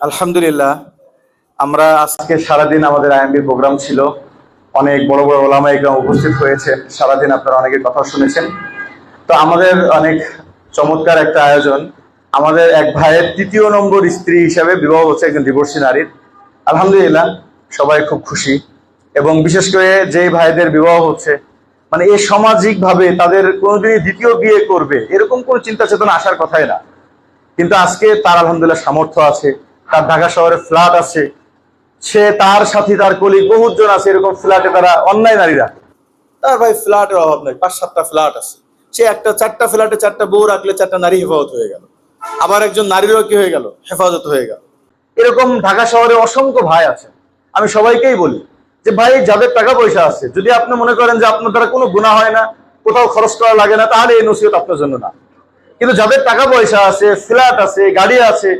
আলহামদুলিল্লাহ, আমরা আজকে সারাদিন আমাদের আইএমবি প্রোগ্রাম ছিল। অনেক বড় বড় ওলামা একরাম উপস্থিত হয়েছে। সারাদিন আপনারা অনেকের কথা শুনেছেন। তো আমাদের অনেক চমৎকার একটা আয়োজন। আমাদের এক ভাইয়ের তৃতীয় নম্বর স্ত্রী হিসাবে বিবাহ হচ্ছে একজন ডিভোর্সি নারীর। আলহামদুলিল্লাহ, সবাই খুব খুশি। এবং বিশেষ করে যেই ভাইদের বিবাহ হচ্ছে মানে এ সামাজিক ভাবে তাদের কোনোদিনই দ্বিতীয় বিয়ে করবে, এরকম কোনো চিন্তা চেতনা আসার কথাই না। কিন্তু আজকে তার আলহামদুলিল্লাহ সামর্থ্য আছে। তার ঢাকা শহরে ফ্ল্যাট আছে। সে তার সাথে তার কলিগ বহুজন আছে এরকম ফ্ল্যাটে তারা অন্যায় নারীরা। তার ভাই ফ্ল্যাটের অভাব নাই পাঁচ সাতটা ফ্ল্যাট আছে। সে একটা চারটা ফ্ল্যাটে চারটা বউ রাখলে চারটা নারী হেফাজত হয়ে গেল। আবার একজন নারীরও কি হয়ে গেল? হেফাজত হয়ে গেল। এরকম ঢাকা শহরে অসংখ্য ভাই আছে। আমি সবাইকেই বলি যে ভাই যাদের টাকা পয়সা আছে যদি আপনি মনে করেন যে আপনার দ্বারা কোনো গুণা হয় না কোথাও খরচ করা লাগে না তাহলে এই নসিহত আপনার জন্য না। কিন্তু যাদের টাকা পয়সা আছে ফ্ল্যাট আছে গাড়ি আছে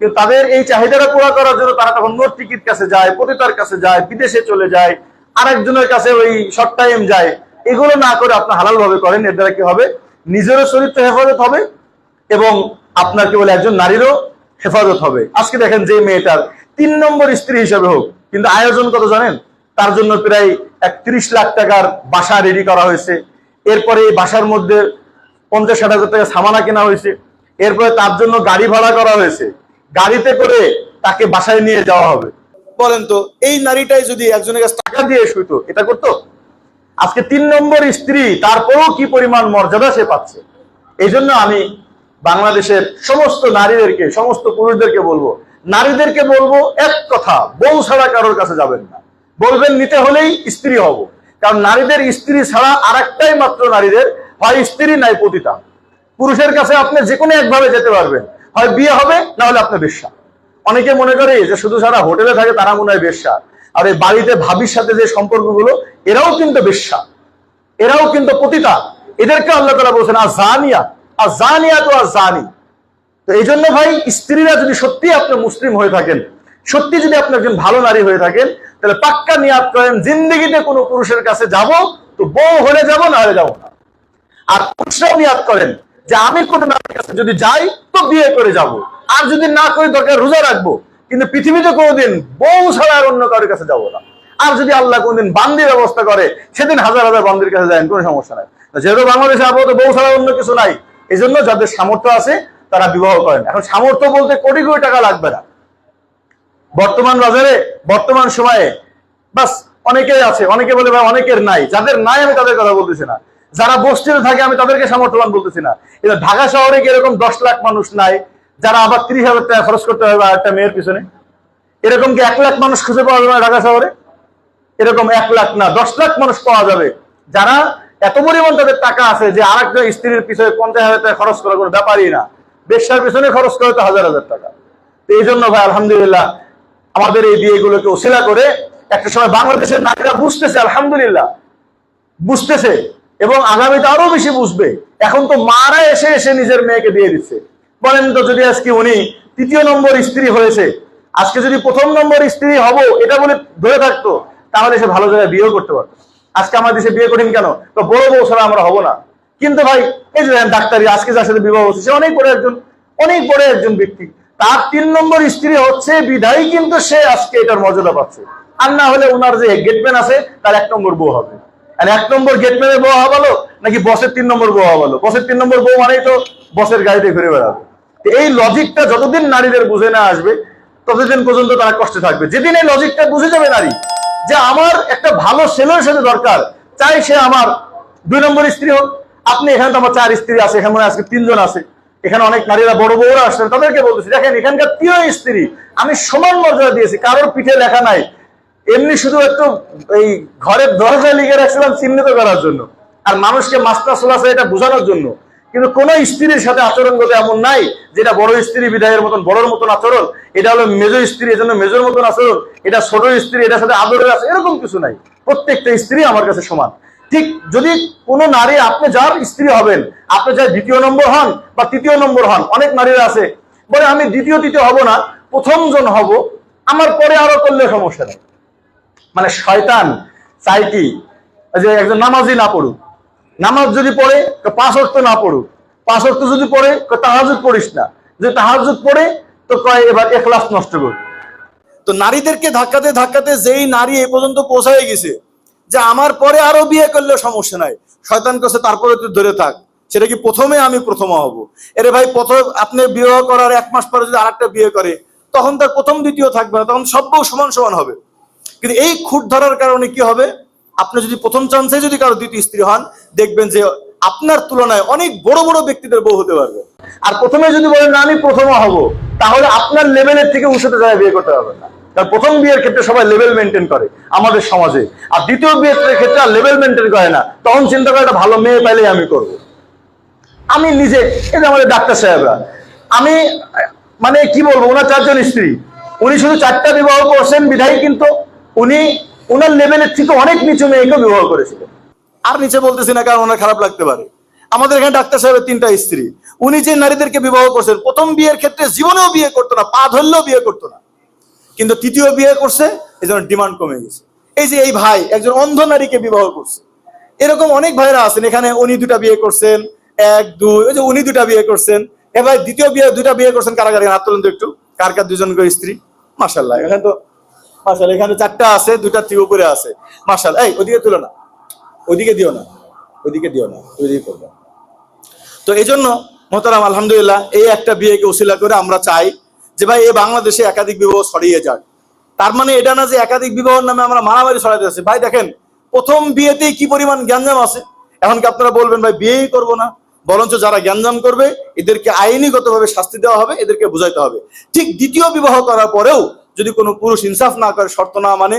কিন্তু তাদের এই চাহিদাটা পুরো করার জন্য তারা তখন নোট টিকিট কাছে যায়, পতিতার কাছে যায়, বিদেশে চলে যায়, আরেকজনের কাছে ওই শর্ট টাইম যায়। এগুলো না করে আপনি হালাল ভাবে করেন, এর দ্বারা কি হবে? নিজেরও চরিত্র হেফাজত হবে এবং আপনার কি বলে একজন নারীরও হেফাজত হবে। আজকে দেখেন যে মেয়েটার তিন নম্বর স্ত্রী হিসেবে হোক, কিন্তু আয়োজন কত জানেন? তার জন্য প্রায় একত্রিশ লাখ টাকার বাসা রেডি করা হয়েছে। এরপরে এই বাসার মধ্যে পঞ্চাশ ষাট হাজার টাকা সামানা কেনা হয়েছে। এরপরে তার জন্য গাড়ি ভাড়া করা হয়েছে। গাড়িতে করে তাকে বাসায় নিয়ে যাওয়া হবে। বলেন তো, এই নারীটাই যদি একজনের কাছে টাকা দিয়ে শুইতো, এটা করতো? আজকে তিন নম্বর স্ত্রী, তারপরেও কি পরিমাণ মর্যাদা সে পাচ্ছে? এই জন্য আমি বাংলাদেশের সমস্ত নারীদেরকে, সমস্ত পুরুষদেরকে বলব, নারীদেরকে বলব এক কথা, বউ ছাড়া কারোর কাছে যাবেন না। বলবেন, নিতে হলেই স্ত্রী হব। কারণ নারীদের স্ত্রী ছাড়া আর একটাই মাত্র নারীদের হয় স্ত্রী, নাই পতিতা। পুরুষের কাছে আপনি যে কোনো একভাবে যেতে পারবেন। হয় বিয়ে হবে, না হলে আপনার বেশ্যা। অনেকে মনে করে যে শুধু সারা হোটেলে থাকে তারা মনে হয় বেশ্যা। আর এই বাড়িতে ভাবির সাথে যে সম্পর্কগুলো, এরাও কিন্তু বেশ্যা। এরাও কিন্তু পতিতা। এদেরকে আল্লাহ তালা বলছেন আর জানিয়া আর জানিয়া তো আর জানি তো এই জন্য ভাই, স্ত্রীরা যদি সত্যি আপনি মুসলিম হয়ে থাকেন সত্যি যদি আপনি একজন ভালো নারী হয়ে থাকেন, তাহলে পাক্কা নিয়াদ করেন, জিন্দগিতে কোনো পুরুষের কাছে যাব, তো বউ হলে যাব, না হলে যাব না। আর পুরুষরাও নিয়াদ করেন যে আমি কোনো নারীর কাছে যদি যাই, তো বিয়ে করে যাব। আর যদি না করি, দরকার রোজা রাখব। কিন্তু পৃথিবীতে কোনোদিন বউ ছাড়া আর অন্য কারোর কাছে যাব না। আর যদি আল্লাহ কোনদিন বান্দির ব্যবস্থা করে, সেদিন হাজার হাজার বান্দির কাছে যায় কোনো সমস্যা নাই। যেহেতু বাংলাদেশে আপাতত বউ ছাড়া অন্য কিছু নাই এই জন্য যাদের সামর্থ্য আছে, তারা বিবাহ করেন। এখন সামর্থ্য বলতে কোটি কোটি টাকা লাগবে না। বর্তমান বাজারে, বর্তমান সময়ে, বাস, অনেকেই আছে, অনেকে বলে, ভাই, অনেকের নাই। যাদের নাই, আমি তাদের কথা বলতেছি না। যারা বস্তিতে থাকে, আমি তাদেরকে সামর্থ্যবান বলতেছি না। এটা ঢাকা শহরে কি এরকম দশ লাখ মানুষ নাই, যারা আবার তিরিশ হাজার টাকা খরচ করতে হবে একটা মেয়ের পিছনে? এরকম কি এক লাখ মানুষ খুঁজে পাওয়া যাবে না ঢাকা শহরে? এরকম এক লাখ না, দশ লাখ মানুষ পাওয়া যাবে। যারা এত পরিমাণ তাদের টাকা আছে যে আর একটা স্ত্রীর পিছনে পঞ্চাশ হাজার টাকা খরচ করার কোনো ব্যাপারই না। বেশ্যার পিছনে খরচ করে তো হাজার হাজার টাকা। তো এই জন্য ভাই, আলহামদুলিল্লাহ, আমাদের এই বিয়েগুলোকে ওসিলা করে একটা সময় বাংলাদেশের নারীরা বুঝতেছে, আলহামদুলিল্লাহ, বুঝতেছে এবং আগামীতে আরও বেশি বুঝবে। এখন তো মারা এসে এসে নিজের মেয়েকে দিয়ে দিচ্ছে। বলেন তো যদি আজকে উনি তৃতীয় নম্বর স্ত্রী হয়েছে, আজকে যদি প্রথম নম্বর স্ত্রী হব, এটা বলে ধরে থাকতো, তাহলে সে ভালো জায়গায় বিয়েও করতে পারতো। আজকে আমার দেশে বিয়ে কঠিন কেন? তো বড় বউ ছাড়া আমরা হব না। কিন্তু ভাই, এই যে ডাক্তারি, আজকে যার সাথে বিবাহ হচ্ছে, সে অনেক বড় একজন, অনেক বড় একজন ব্যক্তি। তার তিন নম্বর স্ত্রী হচ্ছে বিধায়, কিন্তু সে আজকে এটার মর্যাদা পাচ্ছে। আর না হলে ওনার যে গেটম্যান আছে, তার এক নম্বর বউ হবে। আর এক নম্বর গেটম্যানের বউ হওয়া ভালো, নাকি বসের তিন নম্বর বউ হওয়া ভালো? বসের তিন নম্বর বউ মানেই তো বসের গাড়িতে ঘুরে বেড়াবে। এই লজিকটা যতদিন নারীদের বুঝে না আসবে, ততদিন পর্যন্ত তারা কষ্টে থাকবে। যেদিন এই লজিকটা বুঝে যাবে নারী, যে আমার একটা ভালো ছেলের সাথে দরকার, চাই সে আমার দুই নম্বর স্ত্রী হোক। আপনি এখানে তো আমার চার স্ত্রী আছে, এখানে আজকে তিনজন আছে। এখানে অনেক নারীরা বড় বউরা আসছেন, তাদেরকে বলতেছি, দেখেন এখানকার তিন স্ত্রী, আমি সমান মর্যাদা দিয়েছি, কারোর পিঠে লেখা নাই। এমনি শুধু একটু এই ঘরের দরজায় লিখে রাখছিলাম চিহ্নিত করার জন্য। আর মানুষকে মাস্টার সোলাসে এটা বোঝানোর জন্য। কিন্তু কোন স্ত্রীর সাথে আচরণ করতে এমন নাই, যেটা বড় স্ত্রী বিদায়ের মতন, বড়র মতন আচরণ, এটা হলো মেজর স্ত্রী, এজন্য মেজর মতন আচরণ, এটা ছোট স্ত্রী, এটার সাথে আদরের আছে এরকম কিছু নাই। প্রত্যেকটা স্ত্রী আমার কাছে সমান। ঠিক যদি কোনো নারী, আপনি যার স্ত্রী হবেন, আপনি যার দ্বিতীয় নম্বর হন বা তৃতীয় নম্বর হন, অনেক নারীরা আছে, বলে আমি দ্বিতীয়, তৃতীয় হব না, প্রথম জন হব, আমার পরে আরও করলে সমস্যা নেই। মানে শয়তান চাই কি যে একজন নামাজই না পড়ুক। নামাজ যদি পড়ে পাঁচ অর্থ না পড়ুক। পাঁচ অর্থ যদি পড়ে তাহাজুদ পড়িস না। যদি তাহাজুদ পড়ে, তো কয় এবার এখলাস নষ্ট করবে তো নারীদেরকে ধাক্কাতে ধাক্কাতে যেই নারী এ পর্যন্ত পৌঁছায় গেছে, যে আমার পরে আরও বিয়ে করলে সমস্যা নাই। শয়তান কাছে তারপরে তুই ধরে থাক। সেটা কি প্রথমে আমি প্রথম হব? এরে ভাই, প্রথম আপনি বিবাহ করার এক মাস পরে যদি আরেকটা বিয়ে করে, তখন তার প্রথম, দ্বিতীয় থাকবে না, তখন সব সমান সমান হবে। কিন্তু এই খুঁট ধরার কারণে কি হবে? আপনি যদি প্রথম চান্সে যদি কারও দ্বিতীয় স্ত্রী হন, দেখবেন যে আপনার তুলনায় অনেক বড় বড় ব্যক্তিদের বউ হতে পারবে। আর প্রথমে যদি বলেন, না, আমি প্রথম হব, তাহলে আপনার লেভেলের থেকে উঁচুতে যায় বিয়ে করতে পারবেন না। কারণ প্রথম বিয়ের ক্ষেত্রে সবাই লেভেল মেনটেন করে আমাদের সমাজে। আর দ্বিতীয় বিয়ের ক্ষেত্রে আর লেভেল মেনটেন করে না। তখন চিন্তা করে একটা ভালো, মেয়ে পাইলেই আমি করব। আমি নিজে এটা আমাদের ডাক্তার সাহেবরা, আমি মানে কি বলব, ওনার চারজন স্ত্রী। উনি শুধু চারটা বিবাহ করছেন বিধায়ী কিন্তু উনি ওনার লেভেলের থেকে অনেক নিচু মেয়েকে বিবাহ করেছিলেন আর নিচে বলতেছি না, কারণ ওনার খারাপ লাগতে পারে। আমাদের এখানে ডাক্তার সাহেবের তিনটা স্ত্রী। উনি যে নারীদেরকে বিবাহ করছেন, প্রথম বিয়ের ক্ষেত্রে জীবনেও বিয়ে করতো না, পা ধরলেও বিয়ে করতো না। কিন্তু তৃতীয় বিয়ে করছে, এই জন্য ডিমান্ড কমে গেছে। এই যে এই ভাই, একজন অন্ধ নারীকে বিবাহ করছে। এরকম অনেক ভাইরা আছেন, এখানে উনি দুটা বিয়ে করছেন, এক, দুই, ওই যে উনি দুটা বিয়ে করছেন। এবার দ্বিতীয় বিয়ে দুটা বিয়ে করছেন কারা কারা হাত তুলুন তো একটু। কার কার দুজন স্ত্রী? মাসাল্লাহ এখানে তো মাসাল্লাহ এখানে চারটা আছে দুটা থেকে উপরে আছে। মাসাল্লাহ এই, ওদিকে তুলো না। ওদিকে দিও না। ওদিকে দিও না, ওদিকে করব। তো এই জন্য, মোহতারাম, আলহামদুলিল্লাহ, এই একটা বিয়েকে উসিলা করে আমরা চাই যে ভাই এই বাংলাদেশে একাধিক বিবাহ ছড়িয়ে যাক। তার মানে এটা না যে একাধিক বিবাহর নামে আমরা মারামারি ছড়াইতে আছি ভাই, দেখেন, প্রথম বিয়েতেই কি পরিমাণ গ্যাঞ্জাম আছে? এখন কি আপনারা বলবেন, ভাই, বিয়েই করব না। বরঞ্চ যারা গ্যাঞ্জাম করবে, এদেরকে আইনিগতভাবে শাস্তি দেওয়া হবে, এদেরকে বুঝাইতে হবে। ঠিক দ্বিতীয় বিবাহ করার পরেও যদি কোনো পুরুষ ইনসাফ না করে, শর্ত না মানে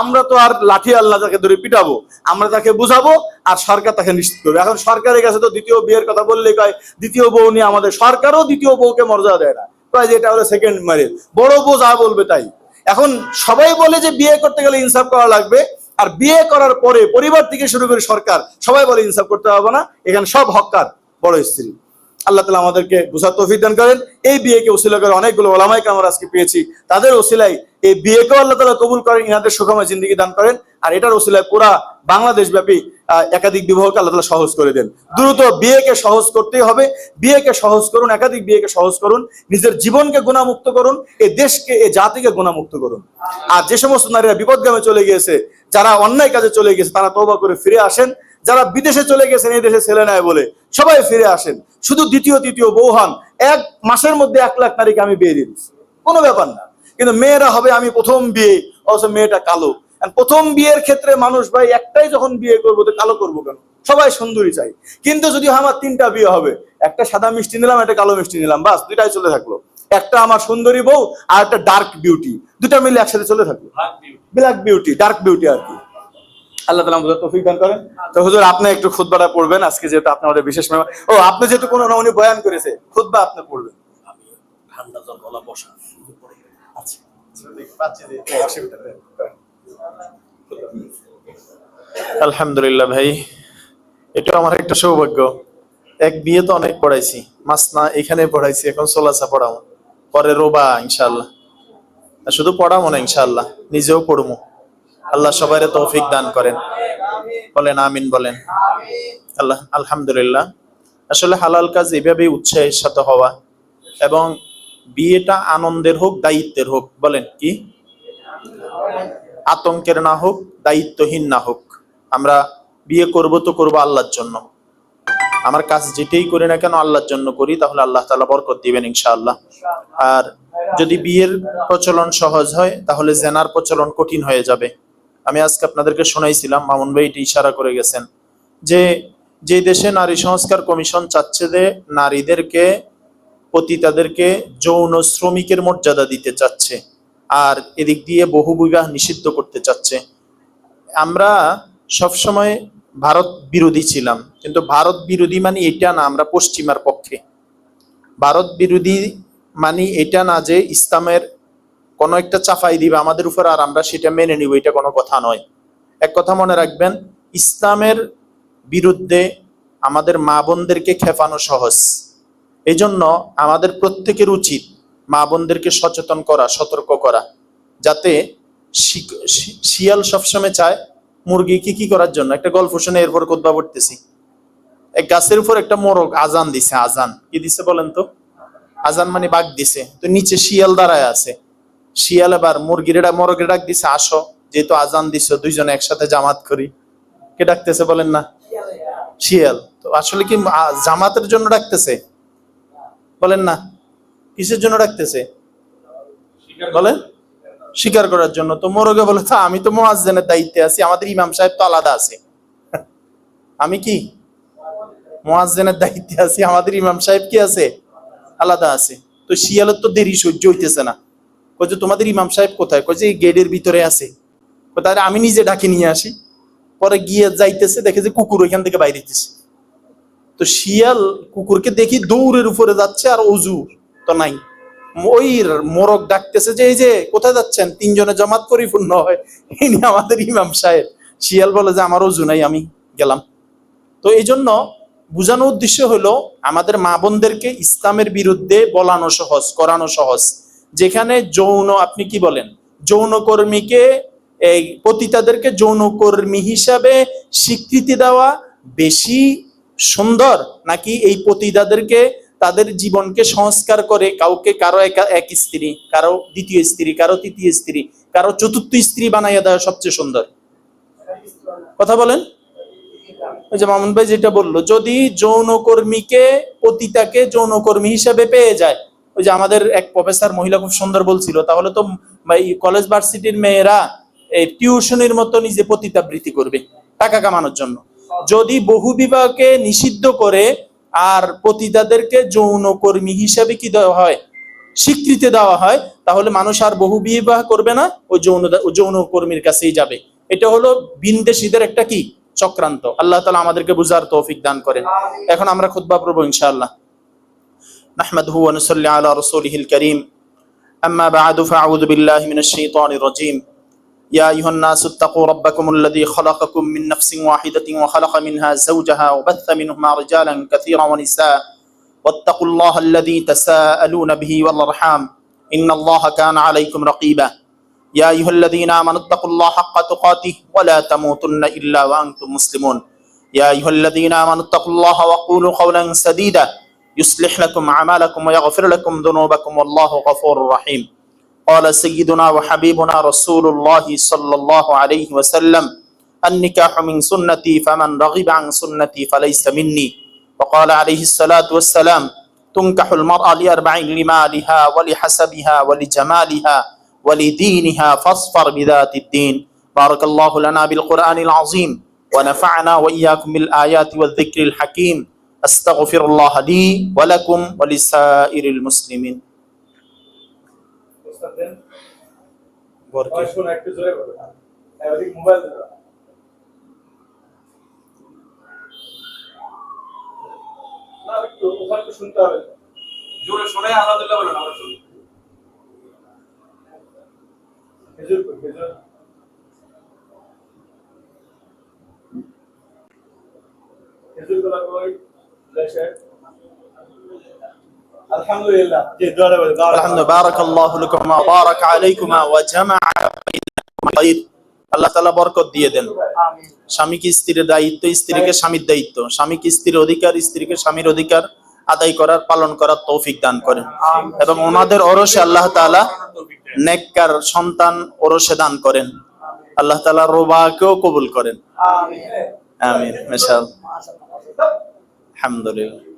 আমরা তো আর লাঠি আল্লাহ তাকে ধরে পিটাবো। আমরা তাকে বুঝাবো আর সরকার তাকে নিশ্চিত করবে। এখন সরকারের কাছে তো দ্বিতীয় বিয়ের কথা বললেই কয়, দ্বিতীয় বউ নিয়ে আমাদের সরকারও দ্বিতীয় বউকে মর্যাদা দেয় না। কয় যে এটা হলো সেকেন্ড ম্যারেজ বড় বউ যা বলবে তাই। এখন সবাই বলে যে বিয়ে করতে গেলে ইনসাফ করা লাগবে, আর বিয়ে করার পরে পরিবার থেকে শুরু করে সরকার, সবাই বলে ইনসাফ করতে হবে না। এখানে সব হকার, বড় স্ত্রী। আল্লাহ তালা আমাদেরকে বুঝার তৌফিক দান করেন। এই বিয়েকে ওসিলা করে অনেকগুলো ওলামাইকে আমরা আজকে পেয়েছি। তাদের ওসিলাই এই বিয়েকেও আল্লাহ তালা কবুল করেন ইনাদের সুখময় জিন্দিগি দান করেন। আর এটার ওসিলায় পুরা বাংলাদেশ ব্যাপী একাধিক বিবাহকে আল্লাহ তালা সহজ করে দেন। দ্রুত বিয়েকে সহজ করতেই হবে। বিয়েকে সহজ করুন, একাধিক বিয়েকে সহজ করুন। নিজের জীবনকে গুণামুক্ত করুন। এই দেশকে এই জাতিকে গুণামুক্ত করুন। আর যে সমস্ত নারীরা বিপদগামে চলে গিয়েছে, যারা অন্যায় কাজে চলে গেছে তারা তৌবা করে ফিরে আসেন। যারা বিদেশে চলে গেছেন এই দেশে ছেলে নেয় বলে সবাই ফিরে আসেন। শুধু দ্বিতীয় তৃতীয় বউ হন। এক মাসের মধ্যে এক লাখ নারীকে আমি বিয়ে দিয়ে দিচ্ছি। কোনো ব্যাপার না। কিন্তু মেয়েরা হবে আমি প্রথম বিয়ে অবশ্য মেয়েটা কালো। প্রথম বিয়ের ক্ষেত্রে মানুষ ভাই একটাই যখন বিয়ে করব তো কালো করব কেন? সবাই সুন্দরী চাই। কিন্তু যদি আমার তিনটা বিয়ে হবে একটা সাদা মিষ্টি নিলাম একটা কালো মিষ্টি নিলাম বাস দুইটাই চলে থাকল। একটা আমার সুন্দরী বউ আর একটা ডার্ক বিউটি দুটা মিলে একসাথে চলে থাকল। ব্ল্যাক বিউটি ডার্ক বিউটি আর কি। আল্লাহ তালা আমাদের তৌফিক দান করেন। তো হুজুর আপনি একটু খুতবাটা পড়বেন। আজকে যেহেতু আপনি আমাদের বিশেষ মেহমান। ও আপনি যেহেতু কোনো উনি বয়ান করেছে খুতবা আপনি পড়বেন। ঠান্ডা জল গলা বসা। আচ্ছা। আলহামদুলিল্লাহ ভাই এটা আমার একটা সৌভাগ্য। এক বিয়ে তো অনেক পড়াইছি মাসনা এখানে পড়াইছি এখন সোলাসা পড়াবো পরে রোবা ইনশাল্লাহ শুধু পড়াবো না ইনশাল্লাহ নিজেও পড়ব আল্লাহ সবাই তৌফিক দান করেন। বলেন, আমিন বলেন। আল্লাহ, আলহামদুলিল্লাহ। আসলে হালাল কাজ এভাবেই উৎসাহের সাথে হওয়া এবং বিয়েটা আনন্দের হোক, দায়িত্বের হোক, বলেন কি? আতঙ্কের না হোক, দায়িত্বহীন না হোক। আমরা বিয়ে করব তো করব আল্লাহর জন্য। আমার কাজ যেটাই করি না কেন আল্লাহর জন্য করি, তাহলে আল্লাহ তাআলা বরকত দিবেন ইনশাআল্লাহ। আর যদি বিয়ের প্রচলন সহজ হয়, তাহলে জেনার প্রচলন কঠিন হয়ে যাবে। আমি আজকে আপনাদেরকে শোনাইছিলাম, মামুন ভাই এটি ইশারা করে গেছেন যে যে দেশে নারী সংস্কার কমিশন চাচ্ছে যে নারীদেরকে পতিতাদেরকে যৌন শ্রমিকের মর্যাদা দিতে চাচ্ছে আর এদিক দিয়ে বহু বিবাহ নিষিদ্ধ করতে চাচ্ছে। আমরা সবসময় ভারত বিরোধী ছিলাম, কিন্তু ভারত বিরোধী মানে এটা না, আমরা পশ্চিমার পক্ষে। ভারত বিরোধী মানে এটা না যে ইসলামের কোনো একটা চাফাই দিবে, আমাদের উপর আর আমরা সেটা মেনে নিব, এটা কোনো কথা নয়। এক কথা মনে রাখবেন, ইসলামের বিরুদ্ধে আমাদের মা বোনদেরকে খেপানো সহজ। এই জন্য আমাদের প্রত্যেকের উচিত মা বোনদেরকে সচেতন করা, সতর্ক করা, যাতে শিয়াল সবসময় চায় মুরগি কি কি করার জন্য। একটা গল্প শুনে এরপর কোদবা পড়তেছি। এক গাছের উপর একটা মোরগ আজান দিছে, আজান। কি দিছে বলেন তো? আজান মানে বাঘ দিছে। তো নিচে শিয়াল দাঁড়ায় আছে। শিয়াল এবার মুরগির ডা- মোরগের ডাক দিছে, আসো। যেহেতু আজান দিছো, দুইজনে একসাথে জামাত করি। কে ডাকতেছে বলেন না? শিয়াল। তো আসলে কি জামাতের জন্য ডাকতেছে? বলেন না। কিসের জন্য ডাকতেছে? বলেন। স্বীকার করার জন্য। তো মোরগে বলে, তো আমি তো মোয়াজ্জেনের দায়িত্বে আছি, আমাদের ইমাম সাহেব তো আলাদা আছে। আমি কি? মোয়াজ্জেনের দায়িত্বে আছি, আমাদের ইমাম সাহেব কি আছে? আলাদা আছে। তো শিয়ালের তো দেরি সহ্য হইতেছে না। যে, তোমাদের ইমাম সাহেব কোথায়? যে, এই গেটের ভিতরে আছে। তাহলে আমি নিজে ডাকি নিয়ে আসি। পরে গিয়ে যাইতেছে, দেখে যে কুকুর ওইখান থেকে বাইরে দিতেছে তো শিয়াল কুকুরকে দেখি দৌড়ের উপরে যাচ্ছে আর অজু তো নাই। ওই মোরগ ডাকতেছে যে, এই যে, কোথায় যাচ্ছেন? তিনজনে জমাত পরিপূর্ণ হয়। ইনি আমাদের ইমাম সাহেব শিয়াল বলে যে, আমার অজু নাই, আমি গেলাম। তো এই জন্য বোঝানোর উদ্দেশ্য হলো, আমাদের মা বোনদেরকে ইসলামের বিরুদ্ধে বলানো সহজ, করানো সহজ। যেখানে যৌন, আপনি কি বলেন? যৌনকর্মীকে, এই পতিতাদেরকে যৌনকর্মী হিসাবে স্বীকৃতি দেওয়া বেশি সুন্দর নাকি এই পতিতাদেরকে তাদের জীবনকে সংস্কার করে কাউকে কারও একা স্ত্রী, কারও দ্বিতীয় স্ত্রী, কারও তৃতীয় স্ত্রী, কারও চতুর্থ স্ত্রী বানাইয়া দেওয়া সবচেয়ে সুন্দর? কথা বলেন। ওই যে মামুন ভাই যেটা বলল, যদি যৌনকর্মীকে, পতিতাকে যৌনকর্মী হিসাবে পেয়ে যায় ওই যে আমাদের এক প্রফেসর মহিলা খুব সুন্দর বলছিল, তাহলে তো কলেজ ভার্সিটির মেয়েরা এই টিউশনের মতো নিজে পতিতাবৃত্তি করবে, টাকা কামানোর জন্য। যদি বহু বিবাহকে নিষিদ্ধ করে আর পতিতাদেরকে যৌনকর্মী হিসাবে কি দেওয়া হয়? স্বীকৃতি দেওয়া হয়, তাহলে মানুষ আর বহু বিবাহ করবে না ওই যৌন যৌনকর্মীর কাছেই যাবে। এটা হলো বিনদেশীদের একটা কি? চক্রান্ত। আল্লাহ তালা আমাদেরকে বুঝার তৌফিক দান করেন। এখন আমরা খুতবা পড়ব ইনশাআল্লাহ। نحمده ونصلي على رسوله الكريم. أما بعد فأعوذ بالله من الشيطان الرجيم. يا أيها الناس اتقوا ربكم الذي خلقكم من نفس واحدة وخلق منها زوجها وبث منهما رجالا كثيرا ونساء. واتقوا الله الذي تساءلون به والأرحام. إن الله كان عليكم رقيبا. يا أيها الذين آمنوا اتقوا الله حق تقاته ولا تموتن إلا وأنتم مسلمون. يا أيها الذين آمنوا اتقوا الله وقولوا قولا سديدا. يصلح لكم أعمالكم ويغفر لكم ذنوبكم والله غفور رحيم. قال سيدنا وحبيبنا رسول الله صلى الله عليه وسلم النكاح من سنتي فمن رغب عن سنتي فليس مني. وقال عليه الصلاة والسلام تنكح المرأة لأربع لمالها ولحسبها ولجمالها ولدينها فاصفر بذات الدين. بارك الله لنا بالقرآن العظيم ونفعنا وإياكم بالآيات والذكر الحكيم. أستغفر الله لي ولكم ولسائر المسلمين বরকে জোরে শোনে আলহামদুলিল্লাহ বলেন আমরা শুনি আলহামদুলিল্লাহ জি দোয়া বলে الحمد بارك الله لكما وبارك عليكما وجمع بينكما خير আল্লাহ তাআলা বরকত দিয়ে দেন স্বামীকে স্ত্রীর দায়িত্ব স্ত্রীকে স্বামীর দায়িত্ব স্বামীকে স্ত্রীর অধিকার স্ত্রীকে স্বামীর অধিকার আদায় করার পালন করার তৌফিক দান করেন এবং ওনাদের ওরসে আল্লাহ তাআলা নেককার সন্তান ওরসে দান করেন আল্লাহ তাআলা রোবাকেও কবুল করেন আমিন মাশাআল্লাহ আলহামদুলিল্লাহ।